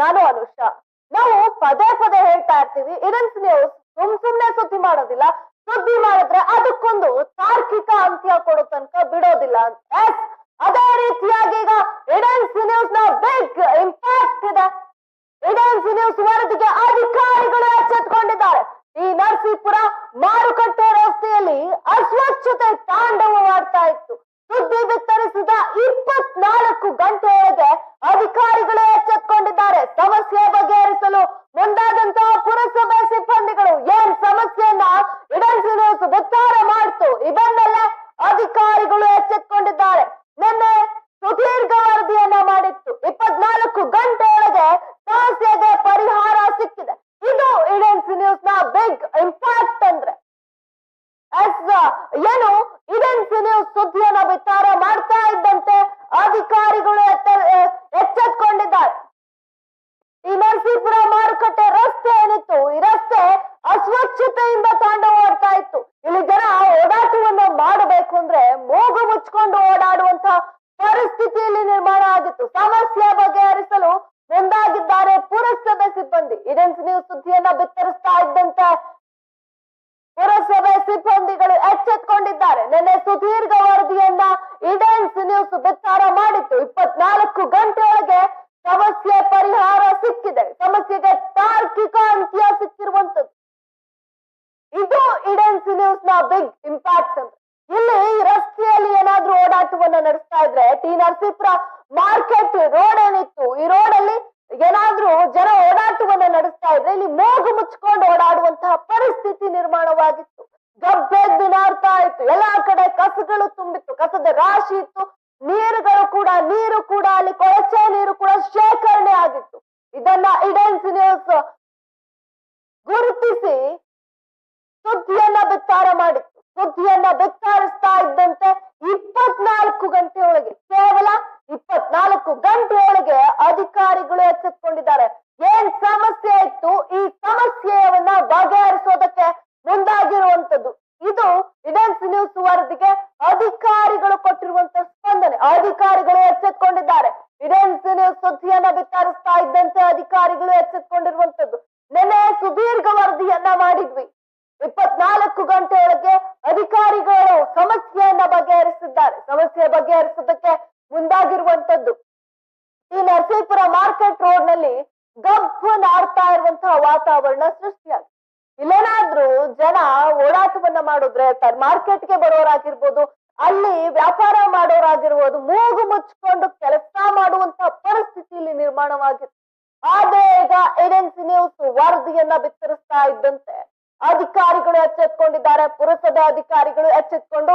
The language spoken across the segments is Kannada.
ನಾನು ಅನುಷಾ. ನಾವು ಪದೇ ಪದೇ ಹೇಳ್ತಾ ಇರ್ತೀವಿ ಇಡನ್ಸ್ ನ್ಯೂಸ್ ಸುಮ್ ಸುಮ್ನೆ ಸುದ್ದಿ ಮಾಡೋದಿಲ್ಲ. ಸುದ್ದಿ ಮಾಡಿದ್ರೆ ಅದಕ್ಕೊಂದು ತಾರ್ಕಿಕ ಅಂತ್ಯ ಕೊಡೋ ತನಕ ಬಿಡೋದಿಲ್ಲ. ಅಂತ ಅದೇ ರೀತಿಯಾಗಿ ಈಗ ಇಡನ್ಸ್ ನ್ಯೂಸ್ನ ಬಿಗ್ ಇಂಪ್ಯಾಕ್ಟ್ ಇದೆ. ಇಡನ್ಸ್ ನ್ಯೂಸ್ ವರದಿಗೆ ಅಧಿಕಾರಿಗಳು ಎಚ್ಚೆತ್ಕೊಂಡಿದ್ದಾರೆ. ಈ ನರಸೀಪುರ ಮಾರುಕಟ್ಟೆ ರಸ್ತೆಯಲ್ಲಿ ಅಸ್ವಚ್ಛತೆ ತಾಂಡವವಾಡ್ತಾ ಇತ್ತು. ಸುದ್ದಿ ಬಿತ್ತರಿಸಿದ ಇಪ್ಪತ್ನಾಲ್ಕು ಗಂಟೆಯೊಳಗೆ ಅಧಿಕಾರಿಗಳು ಎಚ್ಚೆತ್ಕೊಂಡಿದ್ದಾರೆ. ಸಮಸ್ಯೆ ಬಗೆಹರಿಸಲು ಮುಂದಾದಂತಹ ಪುರಸಭೆ ಸಿಬ್ಬಂದಿಗಳು ಏನ್ ಸಮಸ್ಯೆಯನ್ನ ಇಡನ್ಸ್ ನ್ಯೂಸ್ ಬಿತ್ತಾರ ಮಾಡ್ತು ಇದನ್ನೆಲ್ಲ ಅಧಿಕಾರಿಗಳು ಎಚ್ಚೆತ್ಕೊಂಡಿದ್ದಾರೆ. ನಿನ್ನೆ ಸುದೀರ್ಘ ವರದಿಯನ್ನ ಮಾಡಿತ್ತು. ಇಪ್ಪತ್ನಾಲ್ಕು ಗಂಟೆಯೊಳಗೆ ಸಮಸ್ಯೆಗೆ ಪರಿಹಾರ ಸಿಕ್ಕಿದೆ ಇದು ಇಡನ್ಸ್ ನ್ಯೂಸ್ನ ಬಿಗ್ ಇಂಪ್ಯಾಕ್ಟ್ ಅಂದ್ರೆ ಎಸ್ ಏನು ಇಡನ್ಸ್ ನ್ಯೂಸ್ ಸುದ್ದಿಯನ್ನ ಬಿತ್ತಾರ ಮಾಡ್ತಾ ಇದ್ದಂತೆ ಅಧಿಕಾರಿಗಳು ಎತ್ತ- ಎ- ಎಚ್ಚೆತ್ಕೊಂಡಿದ್ದಾರೆ ಈ ನರಸೀಪುರ ಮಾರುಕಟ್ಟೆ ರಸ್ತೆ ಏನಿತ್ತು ಈ ರಸ್ತೆ ಅಸ್ವಚ್ಛತೆಯಿಂದ ತಾಂಡವಾಡ್ತಾ ಇತ್ತು ಇಲ್ಲಿ ಜನ ಓಡಾಟವನ್ನ ಮಾಡಬೇಕು ಅಂದ್ರೆ ಮೂಗು ಮುಚ್ಕೊಂಡು ಓಡಾಡುವಂತಹ ಪರಿಸ್ಥಿತಿಯಲ್ಲಿ ನಿರ್ಮಾಣ ಆಗಿತ್ತು ಸಮಸ್ಯೆ ಬಗೆಹರಿಸಲು ಮುಂದಾಗಿದ್ದಾರೆ ಪುರಸಭೆ ಸಿಬ್ಬಂದಿ ಇಡೆನ್ಸ್ ನ್ಯೂಸ್ ಸುದ್ದಿಯನ್ನ ಬಿತ್ತರಿಸ್ತಾ ಇದ್ದಂತೆ ಪುರಸಭೆ ಸಿಬ್ಬಂದಿಗಳು ಎಚ್ಚೆತ್ಕೊಂಡಿದ್ದಾರೆ ನಿನ್ನೆ ಸುದೀರ್ಘ ವರದಿಯನ್ನ ಇಡೆನ್ಸ್ ನ್ಯೂಸ್ ಬಿತ್ತಾರ ಮಾಡಿತ್ತು ಇಪ್ಪತ್ನಾಲ್ಕು ಗಂಟೆಯೊಳಗೆ ಸಮಸ್ಯೆ ಪರಿಹಾರ ಸಿಕ್ಕಿದೆ ಸಮಸ್ಯೆಗೆ ತಾರ್ಕಿಕ ಅಂತ್ಯ ಸಿಕ್ಕಿರುವಂತದ್ದು ಇದು ಇಡನ್ ಸಿನ್ಯೂಸ್ನ ಬಿಗ್ ಇಂಪ್ಯಾಕ್ಟ್ ಅಂತ ಇಲ್ಲಿ ರಸ್ತೆಯಲ್ಲಿ ಏನಾದ್ರೂ ಓಡಾಟವನ್ನ ನಡೆಸ್ತಾ ಇದ್ರೆ ಟಿ ನರಸೀಪುರ ಮಾರ್ಕೆಟ್ ರೋಡ್ ಏನಿತ್ತು, ಈ ರೋಡ್ ಅಲ್ಲಿ ಏನಾದ್ರೂ ಜನ ಓಡಾಟವನ್ನ ನಡೆಸ್ತಾ ಇದ್ರೆ ಇಲ್ಲಿ ಮೋಗು ಮುಚ್ಕೊಂಡು ಓಡಾಡುವಂತಹ ಪರಿಸ್ಥಿತಿ ನಿರ್ಮಾಣವಾಗಿತ್ತು. ಗಬ್ಬೆದ್ದು ನಾಡ್ತಾ ಇತ್ತು, ಎಲ್ಲಾ ಕಡೆ ಕಸಗಳು ತುಂಬಿತ್ತು, ಕಸದ ರಾಶಿ ಇತ್ತು, ನೀರುಗಳು ಕೂಡ, ನೀರು ಕೂಡ ಅಲ್ಲಿ ಕೊಳಚೆ ನೀರು ಕೂಡ ಶೇಖರಣೆ ಆಗಿತ್ತು. ಇದನ್ನ ಇಡೆನ್ಸ್ ನ್ಯೂಸ್ ಗುರುತಿಸಿ ಸುದ್ದಿಯನ್ನ ಬಿತ್ತಾರ ಮಾಡಿತ್ತು ಸುದ್ದಿಯನ್ನ ಬಿತ್ತಾರಿಸ್ತಾ ಇದ್ದಂತೆ ಇಪ್ಪತ್ನಾಲ್ಕು ಗಂಟೆಯೊಳಗೆ ಕೇವಲ ಇಪ್ಪತ್ನಾಲ್ಕು ಗಂಟೆಯೊಳಗೆ ಅಧಿಕಾರಿಗಳು ಎಚ್ಚೆತ್ಕೊಂಡಿದ್ದಾರೆ. ಏನ್ ಸಮಸ್ಯೆ ಇತ್ತು? ಈ ಸಮಸ್ಯೆಯನ್ನ ಬಗೆಹರಿಸೋದಕ್ಕೆ ಮುಂದಾಗಿರುವಂತದ್ದು ಇದು ಇಡೆನ್ಸ್ ನ್ಯೂಸ್ ವರದಿಗೆ ಅಧಿಕಾರಿಗಳು ಕೊಟ್ಟಿರುವಂತ ಸ್ಪಂದನೆ. ಅಧಿಕಾರಿಗಳು ಎಚ್ಚೆತ್ಕೊಂಡಿದ್ದಾರೆ. ಸುದ್ದಿಯನ್ನ ಬಿತ್ತರಿಸ್ತಾ ಇದ್ದಂತೆ ಅಧಿಕಾರಿಗಳು ಎಚ್ಚೆತ್ಕೊಂಡಿರುವಂತದ್ದು ನೆನ್ನೆ ಸುದೀರ್ಘ ವರದಿಯನ್ನ ಮಾಡಿದ್ವಿ. ಇಪ್ಪತ್ನಾಲ್ಕು ಗಂಟೆಯೊಳಗೆ ಅಧಿಕಾರಿಗಳು ಸಮಸ್ಯೆಯನ್ನ ಬಗೆಹರಿಸಿದ್ದಾರೆ. ಸಮಸ್ಯೆ ಬಗೆಹರಿಸೋದಕ್ಕೆ ಮುಂದಾಗಿರುವಂತದ್ದು ಈ ನರಸೀಪುರ ಮಾರ್ಕೆಟ್ ರೋಡ್ನಲ್ಲಿ ಗಬ್ಬು ನಾಡ್ತಾ ಇರುವಂತಹ ವಾತಾವರಣ ಸೃಷ್ಟಿಯಾಗಿದೆ. ಇಲ್ಲೇನಾದ್ರೂ ಜನ ಓಡಾಟವನ್ನ ಮಾಡಿದ್ರೆ ಮಾರ್ಕೆಟ್ಗೆ ಬರೋರಾಗಿರ್ಬೋದು ಅಲ್ಲಿ ವ್ಯಾಪಾರ ಮಾಡೋರಾಗಿರ್ಬೋದು ಮೂಗು ಮುಚ್ಕೊಂಡು ಕೆಲಸ ಮಾಡುವಂತಹ ಪರಿಸ್ಥಿತಿ ಇಲ್ಲಿ ನಿರ್ಮಾಣವಾಗಿತ್ತು ಆದ್ರೆ ಈಗ ಏಜೆನ್ಸಿ ನ್ಯೂಸ್ ವರದಿಯನ್ನ ಬಿತ್ತರಿಸ್ತಾ ಇದ್ದಂತೆ ಅಧಿಕಾರಿಗಳು ಎಚ್ಚೆತ್ಕೊಂಡಿದ್ದಾರೆ, ಪುರಸಭೆ ಅಧಿಕಾರಿಗಳು ಎಚ್ಚೆತ್ಕೊಂಡು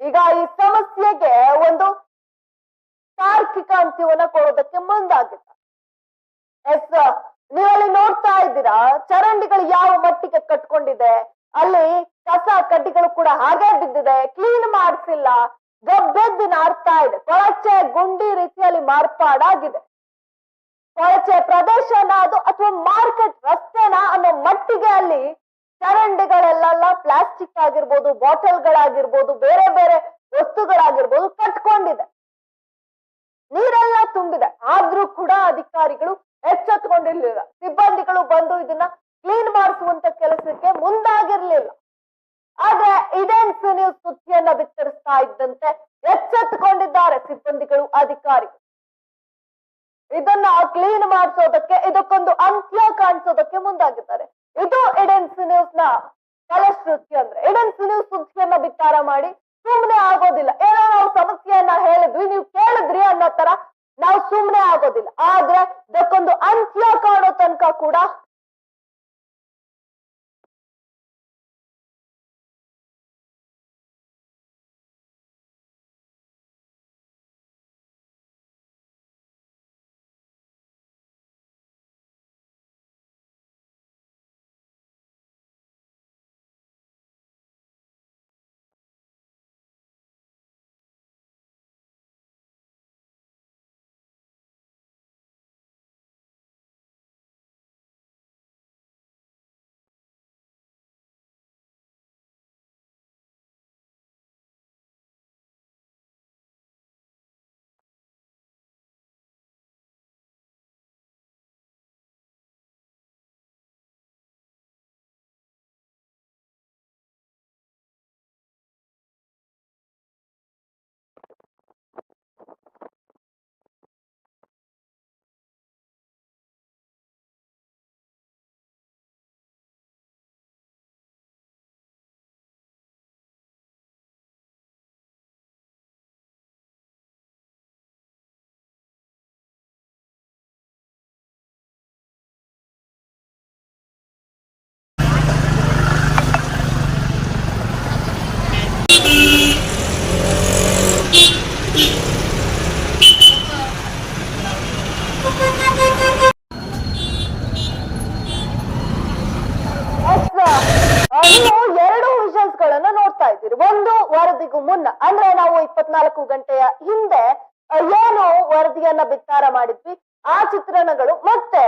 ಈಗ ಈ ಸಮಸ್ಯೆಗೆ ಒಂದು ತಾರ್ಕಿಕ ಅಂತ್ಯವನ್ನ ಕೊಡೋದಕ್ಕೆ ಮುಂದಾಗಿದ್ದಾರೆ ಎಸ್ ನೀವಲ್ಲಿ ನೋಡ್ತಾ ಇದ್ದೀರಾ, ಚರಂಡಿಗಳು ಯಾವ ಮಟ್ಟಿಗೆ ಕಟ್ಕೊಂಡಿದೆ, ಅಲ್ಲಿ ಕಸ ಕಡ್ಡಿಗಳು ಕೂಡ ಹಾಗೆ ಬಿದ್ದಿದೆ, ಕ್ಲೀನ್ ಮಾಡಿಸಿಲ್ಲ ಗಬ್ಬೆದ್ದು ನಾಡ್ತಾ ಇದೆ, ಕೊಳಚೆ ಗುಂಡಿ ರೀತಿಯಲ್ಲಿ ಮಾರ್ಪಾಡಾಗಿದೆ. ಕೊಳಚೆ ಪ್ರದೇಶನ ಅದು ಅಥವಾ ಮಾರ್ಕೆಟ್ ರಸ್ತೆನ ಅನ್ನೋ ಮಟ್ಟಿಗೆ ಅಲ್ಲಿ ಚರಂಡಿಗಳೆಲ್ಲ ಪ್ಲಾಸ್ಟಿಕ್ ಆಗಿರ್ಬೋದು, ಬಾಟಲ್ಗಳಾಗಿರ್ಬೋದು, ಬೇರೆ ಬೇರೆ ವಸ್ತುಗಳಾಗಿರ್ಬೋದು ಕಟ್ಕೊಂಡಿದೆ. ನೀರೆಲ್ಲ ತುಂಬಿದೆ. ಆದ್ರೂ ಕೂಡ ಅಧಿಕಾರಿಗಳು ಎಚ್ಚೆತ್ಕೊಂಡಿರ್ಲಿಲ್ಲ. ಸಿಬ್ಬಂದಿಗಳು ಬಂದು ಇದನ್ನ ಕ್ಲೀನ್ ಮಾಡಿಸುವಂತ ಕೆಲಸಕ್ಕೆ ಮುಂದಾಗಿರ್ಲಿಲ್ಲ. ಆದ್ರೆ ಇಡೆನ್ಸ್ ನ್ಯೂಸ್ ಸುದ್ದಿಯನ್ನ ಬಿತ್ತರಿಸ್ತಾ ಇದ್ದಂತೆ ಎಚ್ಚೆತ್ಕೊಂಡಿದ್ದಾರೆ ಸಿಬ್ಬಂದಿಗಳು, ಅಧಿಕಾರಿಗಳು. ಇದನ್ನ ಕ್ಲೀನ್ ಮಾಡಿಸೋದಕ್ಕೆ, ಇದಕ್ಕೊಂದು ಅಂತ್ಯ ಕಾಣಿಸೋದಕ್ಕೆ ಮುಂದಾಗಿದ್ದಾರೆ. ಇದು ಇಡೆನ್ಸ್ ನ್ಯೂಸ್ನ ಫಲಶ್ರುತಿ ಅಂದ್ರೆ. ಇಡೆನ್ಸ್ ನ್ಯೂಸ್ ಸುದ್ದಿಯನ್ನ ಬಿತ್ತಾರ ಮಾಡಿ, ಸುಮ್ನೆ ಆಗೋದಿಲ್ಲ. ಏನೋ ನಾವು ಸಮಸ್ಯೆಯನ್ನ ಹೇಳಿದ್ವಿ, ನೀವು ಕೇಳಿದ್ರಿ ಅನ್ನೋ ತರ ನಾವು ಸುಮ್ನೆ ಆಗೋದಿಲ್ಲ. ಆದ್ರೆ ಇದಕ್ಕೊಂದು ಅಂತ್ಯ ಕಾಣೋ ತನಕ ಕೂಡ ವರದಿಗೂ ಮುನ್ನ, ಅಂದ್ರೆ ನಾವು ಇಪ್ಪತ್ನಾಲ್ಕು ಗಂಟೆಯ ಹಿಂದೆ ಏನು ವರದಿಯನ್ನ ಬಿತ್ತಾರ ಮಾಡಿದ್ವಿ. ಆ ಚಿತ್ರಣಗಳು ಮತ್ತೆ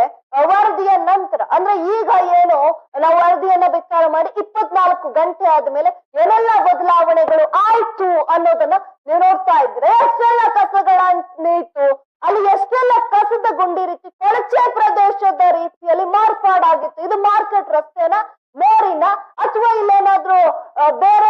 ವರದಿಯ ನಂತರ, ಅಂದ್ರೆ ಈಗ ಏನು ನಾವು ವರದಿಯನ್ನ ಬಿತ್ತಾರ ಮಾಡಿ ಇಪ್ಪತ್ನಾಲ್ಕು ಗಂಟೆ ಆದ್ಮೇಲೆ ಏನೆಲ್ಲ ಬದಲಾವಣೆಗಳು ಆಯ್ತು ಅನ್ನೋದನ್ನ ನೀವು ನೋಡ್ತಾ ಇದ್ರೆ, ಎಷ್ಟೆಲ್ಲ ಕಸಗಳ ನೀತು, ಅಲ್ಲಿ ಎಷ್ಟೆಲ್ಲ ಕಸದ ಗುಂಡಿ ರೀತಿ, ಕೊಳಚೆ ಪ್ರದೇಶದ ರೀತಿಯಲ್ಲಿ ಮಾರ್ಪಾಡಾಗಿತ್ತು. ಇದು ಮಾರ್ಕೆಟ್ ರಸ್ತೆನ, ಮೋರಿನ, ಅಥವಾ ಇಲ್ಲೇನಾದ್ರೂ ಬೇರೆ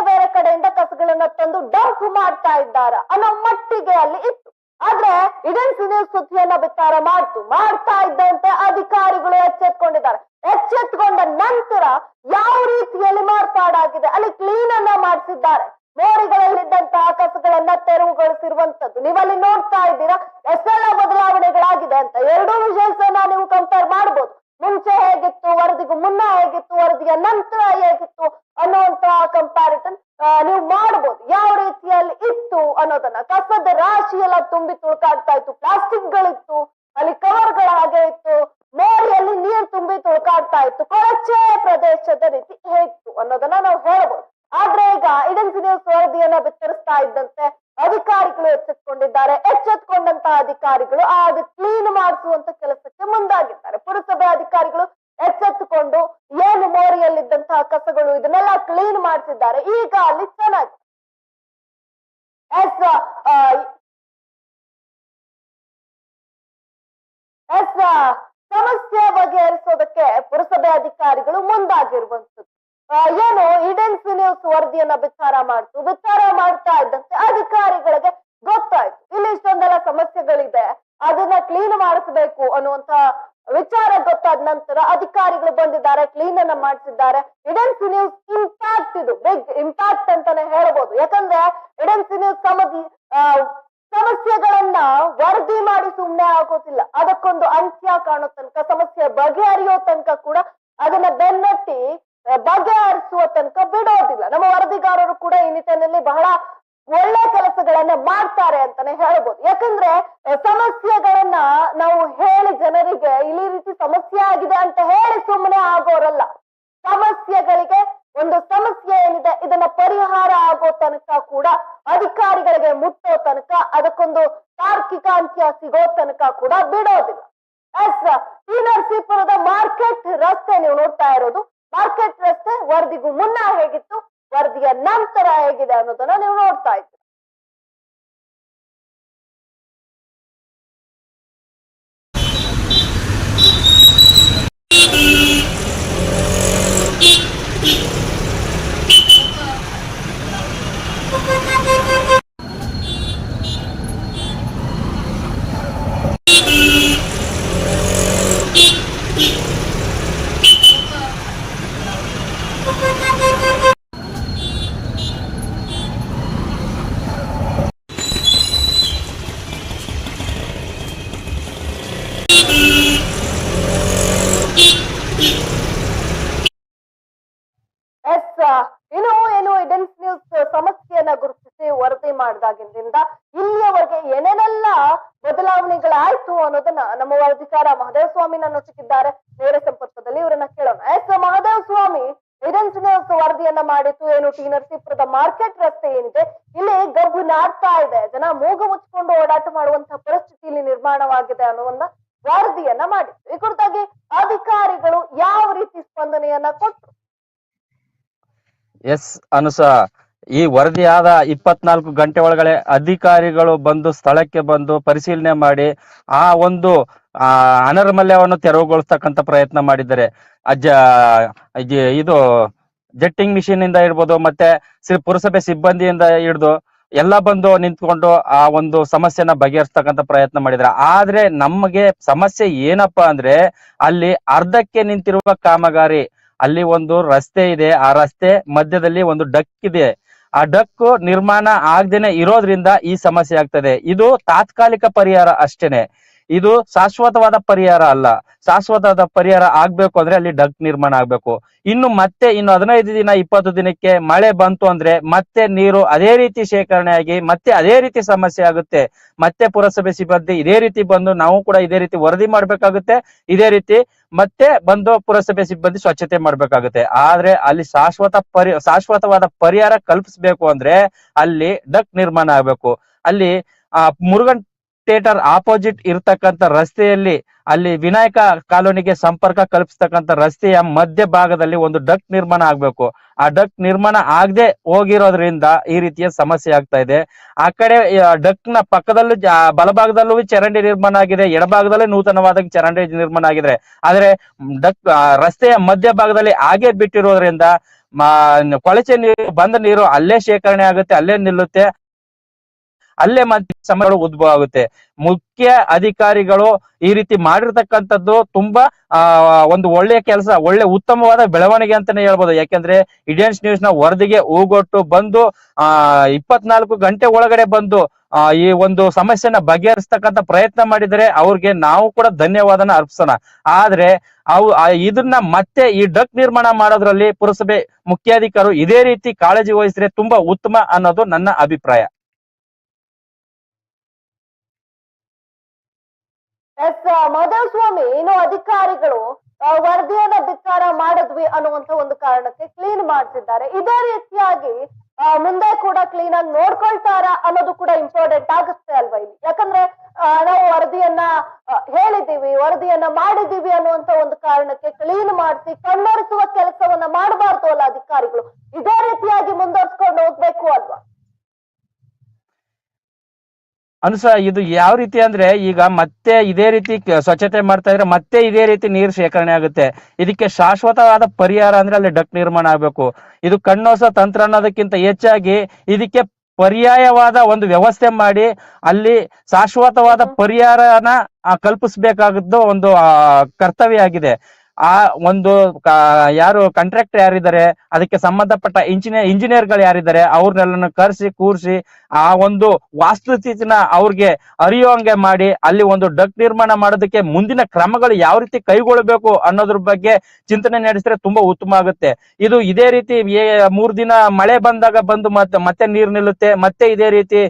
ಕಸಗಳನ್ನ ತಂದು ಡಂಪ್ ಮಾಡ್ತಾ ಇದ್ದಾರ ಅನ್ನೋ ಮಟ್ಟಿಗೆ ಅಲ್ಲಿ ಇತ್ತು. ಆದ್ರೆ ಇಡನ್ ಸುನೀಲ್ ಸುದ್ದಿಯನ್ನ ಬಿತ್ತಾರ ಮಾಡ್ತು. ಮಾಡ್ತಾ ಇದ್ದಂತೆ ಅಧಿಕಾರಿಗಳು ಎಚ್ಚೆತ್ಕೊಂಡಿದ್ದಾರೆ. ಎಚ್ಚೆತ್ಕೊಂಡ ನಂತರ ಯಾವ ರೀತಿಯಲ್ಲಿ ಮಾರ್ಪಾಡಾಗಿದೆ? ಅಲ್ಲಿ ಕ್ಲೀನ್ ಅನ್ನ ಮಾಡಿಸಿದ್ದಾರೆ. ಮೋರಿಗಳಲ್ಲಿದ್ದಂತಹ ಕಸಗಳನ್ನ ತೆರವುಗೊಳಿಸಿರುವಂತದ್ದು ನೀವಲ್ಲಿ ನೋಡ್ತಾ ಇದ್ದೀರಾ? ಎಷ್ಟೆಲ್ಲ ಬದಲಾವಣೆಗಳಾಗಿದೆ ಅಂತ. ಎರಡು ವಿಷಯಸ್ ನೀವು ಕಂಪೇರ್ ಮಾಡ್ಬೋದು. ಮುಂಚೆ ಹೇಗಿತ್ತು, ವರದಿಗೂ ಮುನ್ನ ಹೇಗಿತ್ತು, ವರದಿಯ ನಂತರ ಹೇಗಿತ್ತು ಅನ್ನುವಂತಹ ಕಂಪ್ಯಾರಿಸನ್ ನೀವು ಮಾಡ್ಬೋದು. ಯಾವ ರೀತಿಯಲ್ಲಿ ಇತ್ತು ಅನ್ನೋದನ್ನ. ಕಸದ ರಾಶಿ ಎಲ್ಲ ತುಂಬಿ ತುಳ್ಕಾಡ್ತಾ ಇತ್ತು. ಪ್ಲಾಸ್ಟಿಕ್ ಗಳಿತ್ತು ಅಲ್ಲಿ ಕವರ್ಗಳ ಹಾಗೆ ಇತ್ತು. ಮೋರಿಯಲ್ಲಿ ನೀರ್ ತುಂಬಿ ತುಳ್ಕಾಡ್ತಾ ಇತ್ತು. ಕೊಳಚೆ ಪ್ರದೇಶದ ರೀತಿ ಹೇಗಿತ್ತು ಅನ್ನೋದನ್ನ ನಾವು ಹೇಳ್ಬೋದು. ಆದ್ರೆ ಈಗ ಇಡನ್ ನ್ಯೂಸ್ ವರದಿಯನ್ನ ಬಿತ್ತರಿಸ್ತಾ ಇದ್ದಂತೆ ಅಧಿಕಾರಿಗಳು ಎಚ್ಚೆತ್ಕೊಂಡಿದ್ದಾರೆ. ಎಚ್ಚೆತ್ಕೊಂಡಂತಹ ಅಧಿಕಾರಿಗಳು ಆ ಅದು ಕ್ಲೀನ್ ಮಾಡಿಸುವಂತ ಕೆಲಸಕ್ಕೆ ಮುಂದಾಗಿದ್ದಾರೆ. ಪುರಸಭೆ ಅಧಿಕಾರಿಗಳು ಎಚ್ಚೆತ್ತುಕೊಂಡು ಏನು ಮೋರಿಯಲ್ಲಿದ್ದಂತಹ ಕಸಗಳು ಇದನ್ನೆಲ್ಲ ಕ್ಲೀನ್ ಮಾಡಿಸಿದ್ದಾರೆ. ಈಗ ಅಲ್ಲಿ ಚೆನ್ನಾಗಿ ಎಸ್ ಎಸ್ ಸಮಸ್ಯೆ ಬಗೆಹರಿಸೋದಕ್ಕೆ ಪುರಸಭೆ ಅಧಿಕಾರಿಗಳು ಮುಂದಾಗಿರುವಂತದ್ದು ಏನು ಇಡೆನ್ಸ್ ನ್ಯೂಸ್ ವರದಿಯನ್ನ ವಿಚಾರ ಮಾಡ್ತು ವಿಚಾರ ಮಾಡ್ತಾ ಇದ್ದಂತೆ ಅಧಿಕಾರಿಗಳಿಗೆ ಗೊತ್ತಾಯ್ತು. ಇಲ್ಲಿ ಇಷ್ಟೊಂದೆಲ್ಲ ಸಮಸ್ಯೆಗಳಿದೆ. ಅದನ್ನ ಕ್ಲೀನ್ ಮಾಡಿಸ್ಬೇಕು ಅನ್ನುವಂತ ವಿಚಾರ ಗೊತ್ತಾದ ನಂತರ ಅಧಿಕಾರಿಗಳು ಬಂದಿದ್ದಾರೆ ಕ್ಲೀನ್ ಅನ್ನ ಮಾಡಿಸಿದ್ದಾರೆ. ಇಡೆನ್ಸ್ ನ್ಯೂಸ್ ಇಂಪ್ಯಾಕ್ಟ್ ಇದು ಬಿಗ್ ಇಂಪ್ಯಾಕ್ಟ್ ಅಂತಾನೆ ಹೇಳ್ಬೋದು. ಯಾಕಂದ್ರೆ ಇಡೆನ್ಸ್ ನ್ಯೂಸ್ ಸಮದಿ ಸಮಸ್ಯೆಗಳನ್ನ ವರದಿ ಮಾಡಿ ಸುಮ್ಮನೆ ಆಗೋದಿಲ್ಲ. ಅದಕ್ಕೊಂದು ಅಂತ್ಯ ಕಾಣೋ ತನಕ, ಸಮಸ್ಯೆ ಬಗೆಹರಿಯೋ ತನಕ ಕೂಡ ಅದನ್ನ ಬೆನ್ನಟ್ಟಿ ಬಗೆಹರಿಸುವ ತನಕ ಬಿಡೋದಿಲ್ಲ. ನಮ್ಮ ವರದಿಗಾರರು ಕೂಡ ಈ ನಿಟ್ಟಿನಲ್ಲಿ ಬಹಳ ಒಳ್ಳೆ ಕೆಲಸಗಳನ್ನ ಮಾಡ್ತಾರೆ ಅಂತಾನೆ ಹೇಳ್ಬೋದು. ಯಾಕಂದ್ರೆ ಸಮಸ್ಯೆಗಳನ್ನ ನಾವು ಹೇಳಿ ಜನರಿಗೆ ಇಲ್ಲಿ ರೀತಿ ಸಮಸ್ಯೆ ಆಗಿದೆ ಅಂತ ಹೇಳಿ ಸುಮ್ಮನೆ ಆಗೋರಲ್ಲ. ಸಮಸ್ಯೆಗಳಿಗೆ ಒಂದು ಸಮಸ್ಯೆ ಏನಿದೆ, ಇದನ್ನ ಪರಿಹಾರ ಆಗೋ ತನಕ ಕೂಡ, ಅಧಿಕಾರಿಗಳಿಗೆ ಮುಟ್ಟೋ ತನಕ, ಅದಕ್ಕೊಂದು ತಾರ್ಕಿಕ ಅಂತ್ಯ ಸಿಗೋ ತನಕ ಕೂಡ ಬಿಡೋದಿಲ್ಲ. ಎಸ್ ಈ ನರಸೀಪುರದ ಮಾರ್ಕೆಟ್ ರಸ್ತೆ ನೀವು ನೋಡ್ತಾ ಇರೋದು. ಮಾರ್ಕೆಟ್ ರಸ್ತೆ ವರದಿಗೂ ಮುನ್ನ ಹೇಗಿತ್ತು? ವರದಿಯ ನಂತರ ಹೇಗಿದೆ ಅನ್ನೋದನ್ನ ನೀವು ನೋಡ್ತಾ ಇದ್ದೀರಿ ಎಸ್ ಇನ್ನು ಏನು ಇಡೆನ್ಸ್ ನ್ಯೂಸ್ ಸಮಸ್ಯೆಯನ್ನ ಗುರುತಿಸಿ ವರದಿ ಮಾಡಿದಾಗಿನಿಂದ ಇಲ್ಲಿಯವರೆಗೆ ಏನೇನೆಲ್ಲ ಬದಲಾವಣೆಗಳಾಯ್ತು ಅನ್ನೋದನ್ನ ನಮ್ಮ ಅಧಿಕಾರ ಮಹದೇವ ಸ್ವಾಮಿ ನನ್ನೊಟ್ಟಿಗಿದ್ದಾರೆ ನೇರ ಸಂಪರ್ಕದಲ್ಲಿ ಇವರನ್ನ ಕೇಳೋಣ. ಎಸ್ ಮಹದೇವ ಸ್ವಾಮಿ ನ್ಯೂಸ್ ವರದಿಯನ್ನ ಮಾಡಿತ್ತು ಏನು? ಟಿ ನರಸೀಪುರದ ಮಾರ್ಕೆಟ್ ರಸ್ತೆ ಏನಿದೆ? ಇಲ್ಲಿ ಗಬ್ಬು ನಾಡ್ತಾ ಇದೆ. ಜನ ಮೂಗು ಮುಚ್ಕೊಂಡು ಓಡಾಟ ಮಾಡುವಂತಹ ಪರಿಸ್ಥಿತಿ ಇಲ್ಲಿ ನಿರ್ಮಾಣವಾಗಿದೆ ಅನ್ನುವಂತ ವರದಿಯನ್ನ ಮಾಡಿತ್ತು ಈ ಕುರಿತಾಗಿ ಅಧಿಕಾರಿಗಳು ಯಾವ ರೀತಿ ಸ್ಪಂದನೆಯನ್ನ ಕೊಟ್ಟರು ಎಸ್ ಅನುಸ ಈ ವರದಿಯಾದ ಇಪ್ಪತ್ನಾಲ್ಕು ಗಂಟೆ ಒಳಗಡೆ ಅಧಿಕಾರಿಗಳು ಬಂದು ಸ್ಥಳಕ್ಕೆ ಬಂದು ಪರಿಶೀಲನೆ ಮಾಡಿ ಆ ಒಂದು, ಆ, ಅನರ್ಮಲ್ಯವನ್ನು ತೆರವುಗೊಳಿಸ್ತಕ್ಕಂತ ಪ್ರಯತ್ನ ಮಾಡಿದ್ದಾರೆ. ಅಜ್ಜ ಇದು ಜೆಟ್ಟಿಂಗ್ ಮಿಷಿನ್ ಇಂದ ಇರ್ಬೋದು ಮತ್ತೆ ಶ್ರೀ ಪುರಸಭೆ ಸಿಬ್ಬಂದಿಯಿಂದ ಹಿಡಿದು ಎಲ್ಲ ಬಂದು ನಿಂತ್ಕೊಂಡು ಆ ಒಂದು ಸಮಸ್ಯೆನ ಬಗೆಹರಿಸ್ತಕ್ಕಂತ ಪ್ರಯತ್ನ ಮಾಡಿದ್ದಾರೆ. ಆದ್ರೆ ನಮಗೆ ಸಮಸ್ಯೆ ಏನಪ್ಪಾ ಅಂದ್ರೆ, ಅಲ್ಲಿ ಅರ್ಧಕ್ಕೆ ನಿಂತಿರುವ ಕಾಮಗಾರಿ, ಅಲ್ಲಿ ಒಂದು ರಸ್ತೆ ಇದೆ. ಆ ರಸ್ತೆ ಮಧ್ಯದಲ್ಲಿ ಒಂದು ಡಕ್ ಇದೆ ಆ ಡಕ್ಕು ನಿರ್ಮಾಣ ಆಗ್ದೇನೆ ಇರೋದ್ರಿಂದ ಈ ಸಮಸ್ಯೆ ಆಗ್ತದೆ. ಇದು ತಾತ್ಕಾಲಿಕ ಪರಿಹಾರ ಅಷ್ಟೇನೆ. ಇದು ಶಾಶ್ವತವಾದ ಪರಿಹಾರ ಅಲ್ಲ. ಶಾಶ್ವತವಾದ ಪರಿಹಾರ ಆಗ್ಬೇಕು ಅಂದ್ರೆ ಅಲ್ಲಿ ಡಕ್ ನಿರ್ಮಾಣ ಆಗ್ಬೇಕು. ಇನ್ನು ಮತ್ತೆ ಇನ್ನು ಹದಿನೈದು ದಿನ, ಇಪ್ಪತ್ತು ದಿನಕ್ಕೆ ಮಳೆ ಬಂತು ಅಂದ್ರೆ ಮತ್ತೆ ನೀರು ಅದೇ ರೀತಿ ಶೇಖರಣೆ ಆಗಿ, ಮತ್ತೆ ಅದೇ ರೀತಿ ಸಮಸ್ಯೆ ಆಗುತ್ತೆ. ಮತ್ತೆ ಪುರಸಭೆ ಸಿಬ್ಬಂದಿ ಇದೇ ರೀತಿ ಬಂದು ನಾವು ಕೂಡ ಇದೇ ರೀತಿ ವರದಿ ಮಾಡ್ಬೇಕಾಗುತ್ತೆ. ಇದೇ ರೀತಿ ಮತ್ತೆ ಬಂದು ಪುರಸಭೆ ಸಿಬ್ಬಂದಿ ಸ್ವಚ್ಛತೆ ಮಾಡ್ಬೇಕಾಗುತ್ತೆ. ಆದ್ರೆ ಅಲ್ಲಿ ಶಾಶ್ವತ ಪರಿ, ಶಾಶ್ವತವಾದ ಪರಿಹಾರ ಕಲ್ಪಿಸ್ಬೇಕು ಅಂದ್ರೆ ಅಲ್ಲಿ ಡಕ್ ನಿರ್ಮಾಣ ಆಗ್ಬೇಕು. ಅಲ್ಲಿ, ಆ, ಮುರುಗನ್ ಥಿಯೇಟರ್ ಆಪೋಸಿಟ್ ಇರ್ತಕ್ಕಂಥ ರಸ್ತೆಯಲ್ಲಿ ಅಲ್ಲಿ ವಿನಾಯಕ ಕಾಲೋನಿಗೆ ಸಂಪರ್ಕ ಕಲ್ಪಿಸ್ತಕ್ಕಂಥ ರಸ್ತೆಯ ಮಧ್ಯ ಭಾಗದಲ್ಲಿ ಒಂದು ಡಕ್ ನಿರ್ಮಾಣ ಆಗ್ಬೇಕು. ಆ ಡಕ್ ನಿರ್ಮಾಣ ಆಗದೆ ಹೋಗಿರೋದ್ರಿಂದ ಈ ರೀತಿಯ ಸಮಸ್ಯೆ ಆಗ್ತಾ ಇದೆ. ಆ ಕಡೆ ಡಕ್ನ ಪಕ್ಕದಲ್ಲೂ ಬಲಭಾಗದಲ್ಲೂ ಚರಂಡಿ ನಿರ್ಮಾಣ ಆಗಿದೆ. ಎಡಭಾಗದಲ್ಲೇ ನೂತನವಾದ ಚರಂಡಿ ನಿರ್ಮಾಣ ಆಗಿದೆ. ಆದ್ರೆ, ಡಕ್ ರಸ್ತೆಯ ಮಧ್ಯ ಭಾಗದಲ್ಲಿ ಹಾಗೆ ಬಿಟ್ಟಿರೋದ್ರಿಂದ ಕೊಳಚೆ ನೀರು, ಬಂದ ನೀರು ಅಲ್ಲೇ ಶೇಖರಣೆ ಆಗುತ್ತೆ, ಅಲ್ಲೇ ನಿಲ್ಲುತ್ತೆ. ಅಲ್ಲೇ ಮತ್ತೆ ಸಮಸ್ಯೆಗಳು ಉದ್ಭವ ಆಗುತ್ತೆ. ಮುಖ್ಯ ಅಧಿಕಾರಿಗಳು ಈ ರೀತಿ ಮಾಡಿರ್ತಕ್ಕಂಥದ್ದು ತುಂಬಾ ಒಂದು ಒಳ್ಳೆಯ ಕೆಲಸ, ಒಳ್ಳೆ ಉತ್ತಮವಾದ ಬೆಳವಣಿಗೆ ಅಂತಾನೆ ಹೇಳ್ಬೋದು. ಯಾಕೆಂದ್ರೆ ಇಂಡಿಯನ್ಸ್ ನ್ಯೂಸ್ನ ವರದಿಗೆ ಹೂಗೊಟ್ಟು ಬಂದು, ಆ, ಇಪ್ಪತ್ನಾಲ್ಕು ಗಂಟೆ ಒಳಗಡೆ ಬಂದು ಈ ಒಂದು ಸಮಸ್ಯೆನ ಬಗೆಹರಿಸ್ತಕ್ಕಂತ ಪ್ರಯತ್ನ ಮಾಡಿದರೆ ಅವ್ರಿಗೆ ನಾವು ಕೂಡ ಧನ್ಯವಾದನ ಅರ್ಪಿಸೋಣ. ಆದ್ರೆ ಅವು ಇದನ್ನ ಮತ್ತೆ ಈ ಡಕ್ ನಿರ್ಮಾಣ ಮಾಡೋದ್ರಲ್ಲಿ ಪುರಸಭೆ ಮುಖ್ಯಾಧಿಕಾರಿ ಇದೇ ರೀತಿ ಕಾಳಜಿ ವಹಿಸಿದ್ರೆ ತುಂಬಾ ಉತ್ತಮ ಅನ್ನೋದು ನನ್ನ ಅಭಿಪ್ರಾಯ. ಎಸ್ ಮಾಧವಸ್ವಾಮಿ ಸ್ವಾಮಿ ಇನ್ನು ಅಧಿಕಾರಿಗಳು ವರದಿಯನ್ನ ಧಿಕ್ಕಾರ ಮಾಡಿದ್ವಿ ಅನ್ನುವಂತ ಒಂದು ಕಾರಣಕ್ಕೆ ಕ್ಲೀನ್ ಮಾಡ್ತಿದ್ದಾರೆ ಇದೇ ರೀತಿಯಾಗಿ ಮುಂದೆ ಕೂಡ ಕ್ಲೀನ್ ಆಗಿ ನೋಡ್ಕೊಳ್ತಾರ ಅನ್ನೋದು ಕೂಡ ಇಂಪಾರ್ಟೆಂಟ್ ಆಗುತ್ತೆ ಅಲ್ವಾ ಇಲ್ಲಿ? ಯಾಕಂದ್ರೆ ನಾವು ವರದಿಯನ್ನ ಹೇಳಿದೀವಿ ವರದಿಯನ್ನ ಮಾಡಿದೀವಿ ಅನ್ನುವಂತ ಒಂದು ಕಾರಣಕ್ಕೆ ಕ್ಲೀನ್ ಮಾಡಿಸಿ ಕಣ್ಣರಿಸುವ ಕೆಲಸವನ್ನ ಮಾಡಬಾರ್ದು ಅಲ್ಲ ಅಧಿಕಾರಿಗಳು. ಇದೇ ರೀತಿಯಾಗಿ ಮುಂದುವರ್ಸ್ಕೊಂಡು ಹೋಗ್ಬೇಕು ಅಲ್ವಾ? ಅನುಸ ಇದು ಯಾವ ರೀತಿ ಅಂದ್ರೆ ಈಗ ಮತ್ತೆ ಇದೇ ರೀತಿ ಸ್ವಚ್ಛತೆ ಮಾಡ್ತಾ ಇದ್ರೆ ಮತ್ತೆ ಇದೇ ರೀತಿ ನೀರು ಶೇಖರಣೆ ಆಗುತ್ತೆ. ಇದಕ್ಕೆ ಶಾಶ್ವತವಾದ ಪರಿಹಾರ ಅಂದ್ರೆ ಅಲ್ಲಿ ಡಕ್ ನಿರ್ಮಾಣ ಆಗ್ಬೇಕು. ಇದು ಕಣ್ಣೋಸ ತಂತ್ರ ಅನ್ನೋದಕ್ಕಿಂತ ಹೆಚ್ಚಾಗಿ ಇದಕ್ಕೆ ಪರ್ಯಾಯವಾದ ಒಂದು ವ್ಯವಸ್ಥೆ ಮಾಡಿ ಅಲ್ಲಿ ಶಾಶ್ವತವಾದ ಪರಿಹಾರನ ಕಲ್ಪಿಸಬೇಕಾಗದ್ದು ಕಲ್ಪಿಸ್ಬೇಕಾಗದ್ದು ಒಂದು ಆ, ಕರ್ತವ್ಯ ಆಗಿದೆ. ಆ ಒಂದು ಯಾರು ಕಾಂಟ್ರಾಕ್ಟರ್ ಯಾರಿದ್ದಾರೆ, ಅದಕ್ಕೆ ಸಂಬಂಧಪಟ್ಟ ಇಂಜಿನಿಯರ್ ಇಂಜಿನಿಯರ್ಗಳು ಯಾರಿದ್ದಾರೆ ಅವ್ರನ್ನೆಲ್ಲ ಕರೆಸಿ, ಕೂರಿಸಿ, ಆ ಒಂದು ವಾಸ್ತುಸ್ಥಿತಿನ ಅವ್ರಿಗೆ ಅರಿಯುವಂಗೆ ಮಾಡಿ, ಅಲ್ಲಿ ಒಂದು ಡಕ್ ನಿರ್ಮಾಣ ಮಾಡೋದಕ್ಕೆ ಮುಂದಿನ ಕ್ರಮಗಳು ಯಾವ ರೀತಿ ಕೈಗೊಳ್ಳಬೇಕು ಅನ್ನೋದ್ರ ಬಗ್ಗೆ ಚಿಂತನೆ ನಡೆಸಿದ್ರೆ ತುಂಬಾ ಉತ್ತಮ ಆಗುತ್ತೆ. ಇದು ಇದೇ ರೀತಿ ಮೂರ್ ದಿನ ಮಳೆ ಬಂದಾಗ ಬಂದು ಮತ್ತೆ ಮತ್ತೆ ನೀರು ನಿಲ್ಲುತ್ತೆ, ಮತ್ತೆ ಇದೇ ರೀತಿ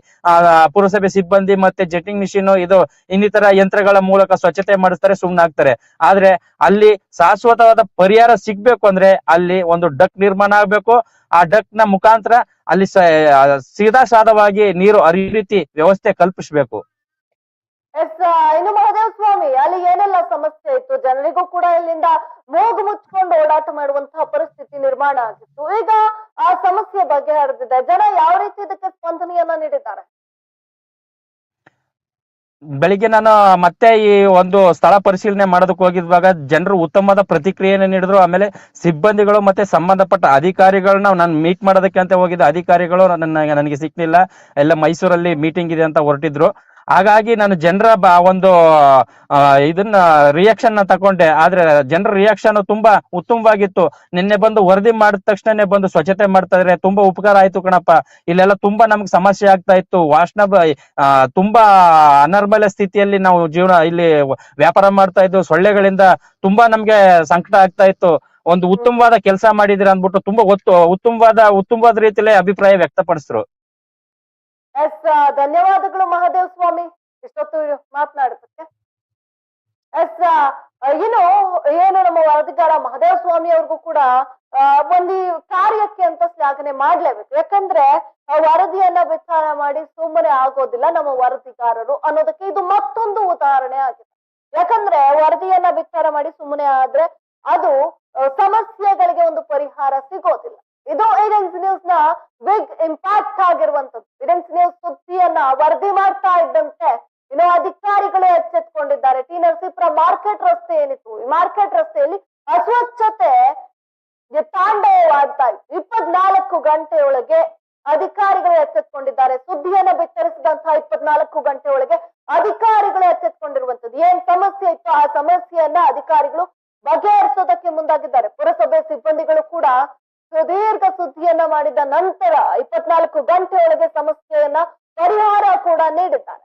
ಪುರಸಭೆ ಸಿಬ್ಬಂದಿ ಮತ್ತೆ ಜೆಟ್ಟಿಂಗ್ ಮಿಷಿನ್ ಇದು ಇನ್ನಿತರ ಯಂತ್ರಗಳ ಮೂಲಕ ಸ್ವಚ್ಛತೆ ಮಾಡಿಸ್ತಾರೆ ಸುಮ್ಮನಾಗ್ತಾರೆ ಆದ್ರೆ ಅಲ್ಲಿ ಶಾಶ್ವತವಾದ ಪರಿಹಾರ ಸಿಗ್ಬೇಕು ಅಂದ್ರೆ ಅಲ್ಲಿ ಒಂದು ಡಕ್ ನಿರ್ಮಾಣ ಆಗ್ಬೇಕು. ಆ ಡಕ್ನ ಮುಖಾಂತರ ಅಲ್ಲಿ ಸೀದಾ ಸಾದವಾಗಿ ನೀರು ಅರಿ ರೀತಿ ವ್ಯವಸ್ಥೆ ಕಲ್ಪಿಸಬೇಕು. ಇನ್ನು ಮಹದೇವ ಸ್ವಾಮಿ ಅಲ್ಲಿ ಏನೆಲ್ಲ ಸಮಸ್ಯೆ ಇತ್ತು? ಜನರಿಗೂ ಕೂಡ ಇಲ್ಲಿಂದ ಮೂಗು ಮುಚ್ಕೊಂಡು ಓಡಾಟ ಮಾಡುವಂತಹ ಪರಿಸ್ಥಿತಿ ನಿರ್ಮಾಣ ಆಗಿತ್ತು. ಈಗ ಆ ಸಮಸ್ಯೆ ಬಗೆಹರಿದಿದೆ. ಜನ ಯಾವ ರೀತಿ ಇದಕ್ಕೆ ಸ್ಪಂದನೆಯನ್ನ ನೀಡಿದ್ದಾರೆ? ಬೆಳಿಗ್ಗೆ ನಾನು ಮತ್ತೆ ಈ ಒಂದು ಸ್ಥಳ ಪರಿಶೀಲನೆ ಮಾಡೋದಕ್ಕೆ ಹೋಗಿದ್ವಾಗ ಜನರು ಉತ್ತಮವಾದ ಪ್ರತಿಕ್ರಿಯೆಯನ್ನು ನೀಡಿದ್ರು. ಆಮೇಲೆ ಸಿಬ್ಬಂದಿಗಳು ಮತ್ತೆ ಸಂಬಂಧಪಟ್ಟ ಅಧಿಕಾರಿಗಳನ್ನ ನಾನು ಮೀಟ್ ಮಾಡೋದಕ್ಕೆ ಅಂತ ಹೋಗಿದ್ದ ಅಧಿಕಾರಿಗಳು ನನ್ನ, ನನಗೆ ಸಿಕ್ಲಿಲ್ಲ. ಎಲ್ಲ ಮೈಸೂರಲ್ಲಿ ಮೀಟಿಂಗ್ ಇದೆ ಅಂತ ಹೊರಟಿದ್ರು. ಹಾಗಾಗಿ ನಾನು ಜನರ ಒಂದು ಇದನ್ನ ರಿಯಾಕ್ಷನ್ನ ತಕೊಂಡೆ ಆದ್ರೆ ಜನರ ರಿಯಾಕ್ಷನ್ ತುಂಬಾ ಉತ್ತಮವಾಗಿತ್ತು ನಿನ್ನೆ ಬಂದು ವರದಿ ಮಾಡಿದ ತಕ್ಷಣನೆ ಬಂದು ಸ್ವಚ್ಛತೆ ಮಾಡ್ತಾ ಇದ್ರೆ ತುಂಬಾ ಉಪಕಾರ ಆಯ್ತು ಕಣಪ್ಪ. ಇಲ್ಲೆಲ್ಲ ತುಂಬಾ ನಮ್ಗೆ ಸಮಸ್ಯೆ ಆಗ್ತಾ ಇತ್ತು. ವಾಸನ ತುಂಬಾ ಅನರ್ಮಲ ಸ್ಥಿತಿಯಲ್ಲಿ ನಾವು ಜೀವನ, ಇಲ್ಲಿ ವ್ಯಾಪಾರ ಮಾಡ್ತಾ ಇದ್ವು. ಸೊಳ್ಳೆಗಳಿಂದ ತುಂಬಾ ನಮ್ಗೆ ಸಂಕಟ ಆಗ್ತಾ ಇತ್ತು. ಒಂದು ಉತ್ತಮವಾದ ಕೆಲಸ ಮಾಡಿದಿರ ಅಂದ್ಬಿಟ್ಟು ತುಂಬಾ ಉತ್ತಮವಾದ ಉತ್ತಮವಾದ ರೀತಿಯಲ್ಲಿ ಅಭಿಪ್ರಾಯ ವ್ಯಕ್ತಪಡಿಸಿದ್ರು ಎಸ್ ಧನ್ಯವಾದಗಳು ಮಹಾದೇವ್ ಸ್ವಾಮಿ. ಇಷ್ಟೊತ್ತು ಮಾತನಾಡೋದಕ್ಕೆ. ಎಸ್ ಏನು ಏನು ನಮ್ಮ ವರದಿಗಾರ ಮಹದೇವ್ ಸ್ವಾಮಿ ಅವ್ರಿಗೂ ಕೂಡ ಒಂದು ಕಾರ್ಯಕ್ಕೆ ಅಂತ ಶ್ಲಾಘನೆ ಮಾಡ್ಲೇಬೇಕು. ಯಾಕಂದ್ರೆ ವರದಿಯನ್ನ ವಿಚಾರ ಮಾಡಿ ಸುಮ್ಮನೆ ಆಗೋದಿಲ್ಲ ನಮ್ಮ ವರದಿಗಾರರು ಅನ್ನೋದಕ್ಕೆ ಇದು ಮತ್ತೊಂದು ಉದಾಹರಣೆ ಆಗಿದೆ. ಯಾಕಂದ್ರೆ, ವರದಿಯನ್ನ ವಿಚಾರ ಮಾಡಿ ಸುಮ್ಮನೆ ಆದ್ರೆ ಅದು ಸಮಸ್ಯೆಗಳಿಗೆ ಒಂದು ಪರಿಹಾರ ಸಿಗೋದಿಲ್ಲ. ಇದು ಏಡೆನ್ಸ್ ನ್ಯೂಸ್ನ ಬಿಗ್ ಇಂಪ್ಯಾಕ್ಟ್ ಆಗಿರುವಂತದ್ದು ಏಡೆನ್ಸ್ ನ್ಯೂಸ್ ಸುದ್ದಿಯನ್ನ ವರದಿ ಮಾಡ್ತಾ ಇದ್ದಂತೆ ಇನ್ನು ಅಧಿಕಾರಿಗಳು ಎಚ್ಚೆತ್ಕೊಂಡಿದ್ದಾರೆ. ಟಿ ನರಸೀಪುರ ಮಾರ್ಕೆಟ್ ರಸ್ತೆ ಏನಿತ್ತು? ಈ ಮಾರ್ಕೆಟ್ ರಸ್ತೆಯಲ್ಲಿ ಅಸ್ವಚ್ಛತೆ ತಾಂಡವವಾಗ್ತಾ ಇತ್ತು. ಇಪ್ಪತ್ನಾಲ್ಕು ಗಂಟೆಯೊಳಗೆ ಅಧಿಕಾರಿಗಳು ಎಚ್ಚೆತ್ಕೊಂಡಿದ್ದಾರೆ. ಸುದ್ದಿಯನ್ನ ಬಿತ್ತರಿಸಿದಂತಹ ಇಪ್ಪತ್ನಾಲ್ಕು ಗಂಟೆ ಒಳಗೆ ಅಧಿಕಾರಿಗಳು ಎಚ್ಚೆತ್ಕೊಂಡಿರುವಂತದ್ದು ಏನ್ ಸಮಸ್ಯೆ ಇತ್ತು? ಆ ಸಮಸ್ಯೆಯನ್ನ ಅಧಿಕಾರಿಗಳು ಬಗೆಹರಿಸೋದಕ್ಕೆ ಮುಂದಾಗಿದ್ದಾರೆ. ಪುರಸಭೆ ಸಿಬ್ಬಂದಿಗಳು ಕೂಡ ಸುದೀರ್ಘ ಸುದ್ದಿಯನ್ನ ಮಾಡಿದ ನಂತರ ಇಪ್ಪತ್ನಾಲ್ಕು ಗಂಟೆ ಒಳಗೆ ಸಮಸ್ಯೆಯನ್ನ ಪರಿಹಾರ ಕೂಡ ನೀಡಿದ್ದಾರೆ.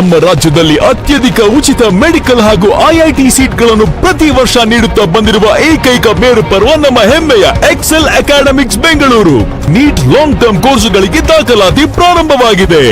ನಮ್ಮ ರಾಜ್ಯದಲ್ಲಿ ಅತ್ಯಧಿಕ ಉಚಿತ ಮೆಡಿಕಲ್ ಹಾಗೂ ಐಐಟಿ ಸೀಟ್ಗಳನ್ನು ಪ್ರತಿ ವರ್ಷ ನೀಡುತ್ತಾ ಬಂದಿರುವ ಏಕೈಕ ಮೇರು ಪರ್ವ ನಮ್ಮ ಹೆಮ್ಮೆಯ Excel Academics Bengaluru. NEET long term ಕೋರ್ಸುಗಳಿಗೆ ದಾಖಲಾತಿ ಪ್ರಾರಂಭವಾಗಿದೆ.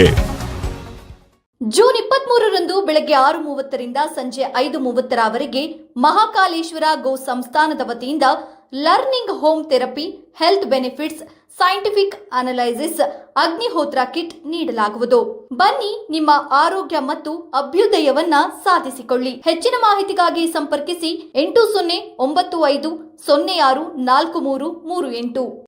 ಜೂನ್ ಇಪ್ಪತ್ಮೂರರಂದು ಬೆಳಗ್ಗೆ ಆರು ಮೂವತ್ತರಿಂದ ಸಂಜೆ ಐದು ಮೂವತ್ತರವರೆಗೆ ಮಹಾಕಾಲೇಶ್ವರ ಗೋ ಸಂಸ್ಥಾನದ ವತಿಯಿಂದ learning home therapy, health benefits, scientific analysis, Agnihotra kit ನೀಡಲಾಗುವುದು. ಬನ್ನಿ ನಿಮ್ಮ ಆರೋಗ್ಯ ಮತ್ತು ಅಭ್ಯುದಯವನ್ನ ಸಾಧಿಸಿಕೊಳ್ಳಿ. ಹೆಚ್ಚಿನ ಮಾಹಿತಿಗಾಗಿ ಸಂಪರ್ಕಿಸಿ ಎಂಟು ಸೊನ್ನೆ ಒಂಬತ್ತು ಐದು ಸೊನ್ನೆ ಆರು ನಾಲ್ಕು ಮೂರು ಮೂರು ಎಂಟು.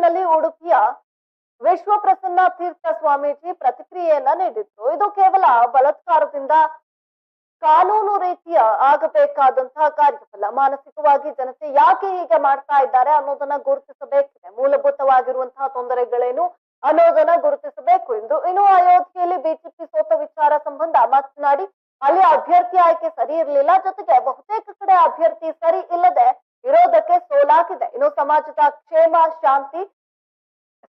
ರಾಯಚೂರಿನಲ್ಲಿ ಉಡುಪಿಯ ವಿಶ್ವಪ್ರಸನ್ನ ತೀರ್ಥ ಸ್ವಾಮೀಜಿ ಪ್ರತಿಕ್ರಿಯೆಯನ್ನ ನೀಡಿದ್ರು. ಇದು ಕೇವಲ ಬಲಾತ್ಕಾರದಿಂದ ಕಾನೂನು ರೀತಿಯ ಆಗಬೇಕಾದಂತಹ ಕಾರ್ಯವಲ್ಲ ಮಾನಸಿಕವಾಗಿ ಜನತೆ ಯಾಕೆ ಹೀಗೆ ಮಾಡ್ತಾ ಇದ್ದಾರೆ ಅನ್ನೋದನ್ನ ಗುರುತಿಸಬೇಕಿದೆ. ಮೂಲಭೂತವಾಗಿರುವಂತಹ ತೊಂದರೆಗಳೇನು ಅನ್ನೋದನ್ನ ಗುರುತಿಸಬೇಕು ಎಂದು ಇನ್ನು ಅಯೋಧ್ಯೆಯಲ್ಲಿ ಬಿಜೆಪಿ ಸೋತ ವಿಚಾರ ಸಂಬಂಧ ಮಾತನಾಡಿ, ಅಲ್ಲಿ ಅಭ್ಯರ್ಥಿ ಆಯ್ಕೆ ಸರಿ ಇರಲಿಲ್ಲ. ಜೊತೆಗೆ ಬಹುತೇಕ ಕಡೆ ಅಭ್ಯರ್ಥಿ ಸರಿ ಇಲ್ಲದೆ ಇರೋದಕ್ಕೆ ಸೋಲಾಗಿದೆ. ಇನ್ನು ಸಮಾಜದ ಕ್ಷೇಮ ಶಾಂತಿ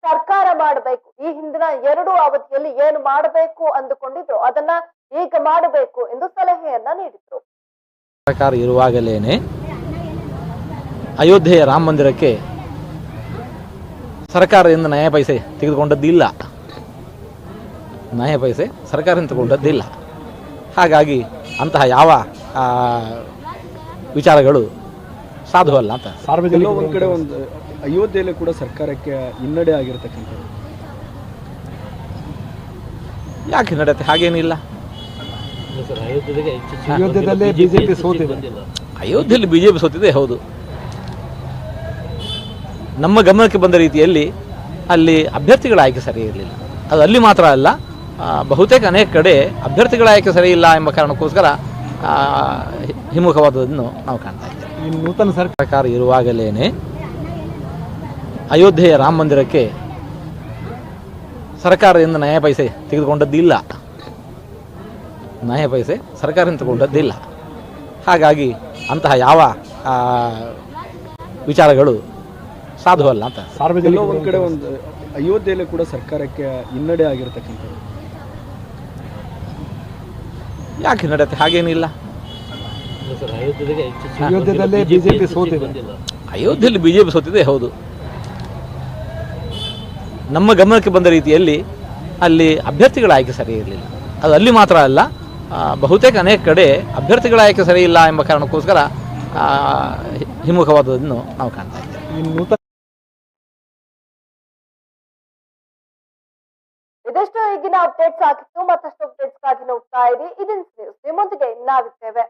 ಸರ್ಕಾರ ಮಾಡಬೇಕು. ಈ ಹಿಂದಿನ ಎರಡು ಅವಧಿಯಲ್ಲಿ ಏನು ಮಾಡಬೇಕು ಅಂದುಕೊಂಡಿದ್ರು ಅದನ್ನ ಈಗ ಮಾಡಬೇಕು ಎಂದು ಸಲಹೆಯನ್ನ ನೀಡಿದ್ರು. ಸರ್ಕಾರ ಇರುವಾಗಲೇನೆ ಅಯೋಧ್ಯೆಯ ರಾಮ ಮಂದಿರಕ್ಕೆ ಸರ್ಕಾರದಿಂದ ನ್ಯಾಯ ಪೈಸೆ ತೆಗೆದುಕೊಂಡದ್ದಿಲ್ಲ. ನ್ಯಾಯ ಪೈಸೆ ಸರ್ಕಾರದಿಂದ ತಗೊಂಡದ್ದಿಲ್ಲ ಹಾಗಾಗಿ ಅಂತಹ ಯಾವ ಆ, ವಿಚಾರಗಳು ಸಾಧುವಲ್ಲ ಅಂತ. ಸಾರ್ವಜನಿಕ ಒಂದ್ ಕಡೆ ಒಂದು ಅಯೋಧ್ಯೆಯಲ್ಲಿ ಕೂಡ ಸರ್ಕಾರಕ್ಕೆ ಹಿನ್ನಡೆ ಆಗಿರ್ತಕ್ಕಂಥ ಯಾಕೆ ನಡೆಯುತ್ತೆ ಹಾಗೇನಿಲ್ಲ. ಅಯೋಧ್ಯೆಯಲ್ಲಿ ಬಿಜೆಪಿ ಸೋತಿದೆ. ಅಯೋಧ್ಯೆಯಲ್ಲಿ ಬಿ ಸೋತಿದೆ ಹೌದು. ನಮ್ಮ ಗಮನಕ್ಕೆ ಬಂದ ರೀತಿಯಲ್ಲಿ ಅಲ್ಲಿ ಅಭ್ಯರ್ಥಿಗಳ ಆಯ್ಕೆ ಸರಿ ಇರಲಿಲ್ಲ. ಅದು ಅಲ್ಲಿ ಮಾತ್ರ ಅಲ್ಲ ಆ, ಬಹುತೇಕ ಅನೇಕ ಕಡೆ ಅಭ್ಯರ್ಥಿಗಳ ಆಯ್ಕೆ ಸರಿ ಇಲ್ಲ ಎಂಬ ಕಾರಣಕ್ಕೋಸ್ಕರ ಹಿಮ್ಮುಖವಾದದನ್ನು ನಾವು ಕಾಣ್ತಾ ಇದ್ದೇವೆ. ಈ ನೂತನ ಸರ್ಕಾರ ಇರುವಾಗಲೇ ಇರುವಾಗಲೇನೆ ಅಯೋಧ್ಯೆಯ ರಾಮ ಮಂದಿರಕ್ಕೆ ಸರ್ಕಾರದಿಂದ ನ್ಯಾಯ ಪೈಸೆ ತೆಗೆದುಕೊಂಡದ್ದಿಲ್ಲ. ನ್ಯಾಯ ಪೈಸೆ ಸರ್ಕಾರದಿಂದ ತಗೊಂಡದ್ದಿಲ್ಲ ಹಾಗಾಗಿ ಅಂತಹ ಯಾವ ಆ, ವಿಚಾರಗಳು ಸಾಧುವಲ್ಲ ಅಂತ. ಸಾರ್ವಜನಿಕ ಒಂದ್ ಕಡೆ ಒಂದು ಅಯೋಧ್ಯೆಯಲ್ಲಿ ಕೂಡ ಸರ್ಕಾರಕ್ಕೆ ಹಿನ್ನಡೆ ಆಗಿರ್ತಕ್ಕಂಥದ್ದು. ಯಾಕೆ ನಡೆಯುತ್ತೆ ಹಾಗೇನಿಲ್ಲ. ಅಯೋಧ್ಯೆದಲ್ಲೇ ಬಿಜೆಪಿ ಸೋತಿದೆ. ಅಯೋಧ್ಯೆಯಲ್ಲಿ ಬಿಜೆಪಿ ಸೋತಿದೆ ಹೌದು. ನಮ್ಮ ಗಮನಕ್ಕೆ ಬಂದ ರೀತಿಯಲ್ಲಿ ಅಲ್ಲಿ ಅಭ್ಯರ್ಥಿಗಳ ಆಯ್ಕೆ ಸರಿ ಇರಲಿಲ್ಲ. ಅದು ಅಲ್ಲಿ ಮಾತ್ರ ಅಲ್ಲ ಬಹುತೇಕ ಅನೇಕ ಕಡೆ ಅಭ್ಯರ್ಥಿಗಳ ಆಯ್ಕೆ ಸರಿ ಇಲ್ಲ ಎಂಬ ಕಾರಣಕ್ಕೋಸ್ಕರ ಹಿಮ್ಮುಖವಾದದನ್ನು ನಾವು ಕಾಣ್ತಾ ಇದ್ದೇವೆ. ಇದೆಷ್ಟು ಈಗಿನ ಅಪ್ಡೇಟ್ಸ್ ಆಗಿತ್ತು ಮತ್ತಷ್ಟು ಅಪ್ಡೇಟ್ಸ್ಗಾಗಿ ನೋಡ್ತಾ ಇರಿ. ಇದನ್ ನ್ಯೂಸ್ ನಿಮ್ಮೊಂದಿಗೆ ನಾವಿದ್ದೇವೆ